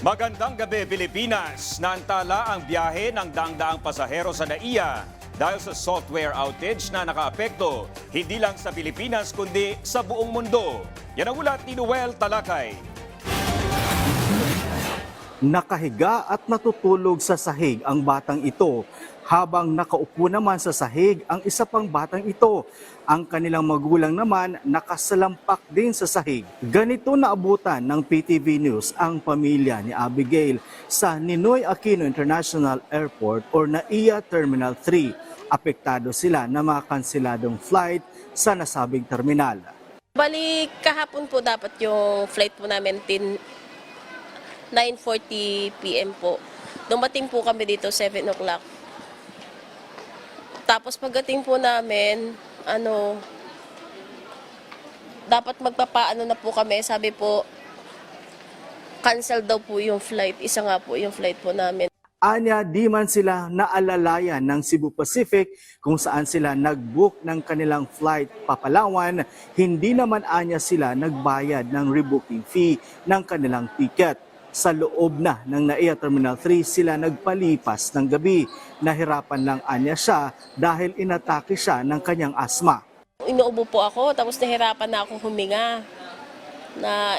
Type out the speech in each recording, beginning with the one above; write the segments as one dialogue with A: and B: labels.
A: Magandang gabi Pilipinas. Naantala ang biyahe ng daang-daang pasahero sa NAIA dahil sa software outage na nakaapekto hindi lang sa Pilipinas kundi sa buong mundo. Yan ang ulat ni Noel Talakay.
B: Nakahiga at natutulog sa sahig ang batang ito habang nakaupo naman sa sahig ang isa pang batang ito. Ang kanilang magulang naman nakasalampak din sa sahig. Ganito naabutan ng PTV News ang pamilya ni Abigail sa Ninoy Aquino International Airport or NAIA Terminal 3. Apektado sila na mga kanseladong flight sa nasabing terminal.
C: Bali, kahapon po dapat yung flight po namin tin 9.40 p.m. po. Dumating po kami dito 7 o'clock. Tapos pagdating po namin, ano, dapat magpapaano na po kami. Sabi po, cancel daw po yung flight. Isa nga po yung flight po namin.
B: Anya, di man sila naalalayan ng Cebu Pacific kung saan sila nag-book ng kanilang flight papalawan, hindi naman anya sila nagbayad ng rebooking fee ng kanilang ticket. Sa loob na ng NAIA Terminal 3 sila nagpalipas ng gabi. Nahirapan lang anya siya dahil inatake siya ng kanyang asma.
C: Inuubo po ako, tapos nahirapan na ako huminga. Na,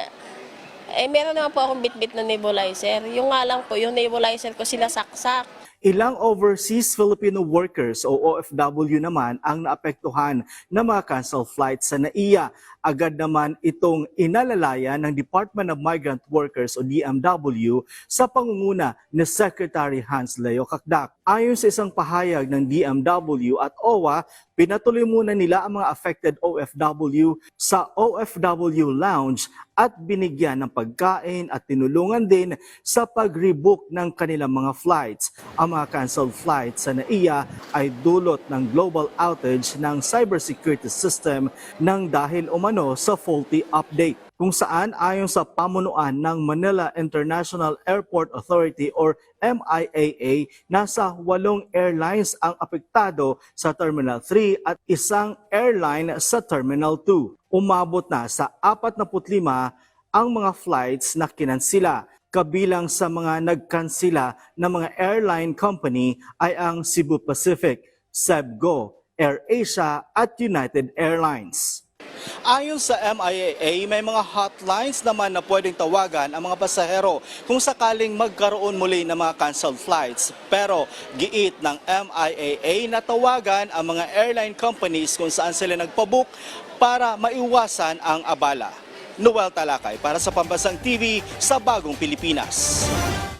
C: eh, meron naman po akong bit-bit na nebulizer. Yung nga lang po, yung nebulizer ko sila saksak.
B: Ilang overseas Filipino workers o OFW naman ang naapektuhan ng mga cancel flights sa NAIA. Agad naman itong inalalaya ng Department of Migrant Workers o DMW sa pangunguna ni Secretary Hans Leo Kakdak. Ayon sa isang pahayag ng DMW at OWA, pinatuloy muna nila ang mga affected OFW sa OFW Lounge at binigyan ng pagkain at tinulungan din sa pag-rebook ng kanilang mga flights. Ang mga canceled flights sa NAIA ay dulot ng global outage ng cybersecurity system ng dahil umano sa faulty update kung saan ayon sa pamunuan ng Manila International Airport Authority or MIAA, nasa walong airlines ang apektado sa Terminal 3 at isang airline sa Terminal 2. Umabot na sa 45 ang mga flights na kinansila. Kabilang sa mga nagkansila ng mga airline company ay ang Cebu Pacific, Sebgo, AirAsia at United Airlines. Ayon sa MIAA, may mga hotlines naman na pwedeng tawagan ang mga pasahero kung sakaling magkaroon muli ng mga canceled flights. Pero giit ng MIAA na tawagan ang mga airline companies kung saan sila nagpabook para maiwasan ang abala. Noel Talakay para sa Pambansang TV sa Bagong Pilipinas.